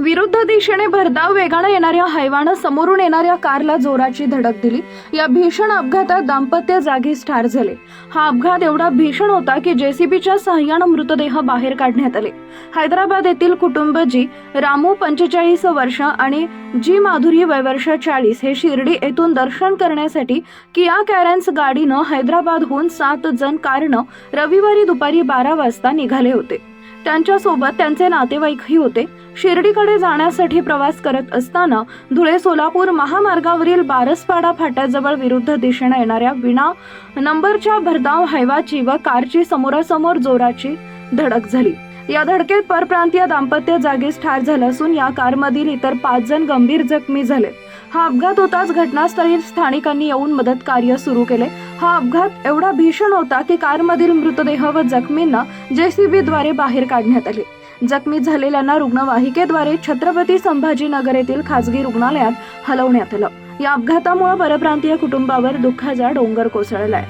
विरुद्ध दिशेने भरधाव वेगानं येणाऱ्या हैवानं समोरून येणाऱ्या कारला जोराची धडक दिली. या भीषण अपघातात दाम्पत्य जागीच ठार झाले. हा अपघात एवढा भीषण होता की जेसीबीच्या सहाय्यानं मृतदेह बाहेर काढण्यात आले. हैदराबाद येथील कुटुंब जी रामू पंचेचाळीस वर्ष आणि जी माधुरी वयवर्ष चाळीस हे शिर्डी येथून दर्शन करण्यासाठी किया कॅरेन्स गाडीनं हैदराबादहून सात जण कारनं रविवारी दुपारी बारा वाजता निघाले होते. त्यांच्यासोबत त्यांचे नातेवाईकही होते. शिर्डीकडे जाण्यासाठी प्रवास करत असताना धुळे सोलापूर महामार्गावरील बारसपाडा फाट्याजवळ विरुद्ध दिशेने येणाऱ्या विना नंबरच्या भरधाव हैवाची व कारची समोरासमोर जोराची धडक झाली. या धडकेत परप्रांतीय दाम्पत्य जागीच ठार झालं असून या कारमधील इतर पाच जण गंभीर जखमी झाले. हा अपघात होताच घटनास्थळी स्थानिकांनी येऊन मदत कार्य सुरू केले. हा अपघात एवढा भीषण होता की कारमधील मृतदेह व जखमींना जेसीबीद्वारे बाहेर काढण्यात आले. जखमी झालेल्यांना रुग्णवाहिकेद्वारे छत्रपती संभाजीनगर येथील खासगी रुग्णालयात हलवण्यात आलं. या अपघातामुळे परप्रांतीय कुटुंबावर दुःखाचा डोंगर कोसळलाय.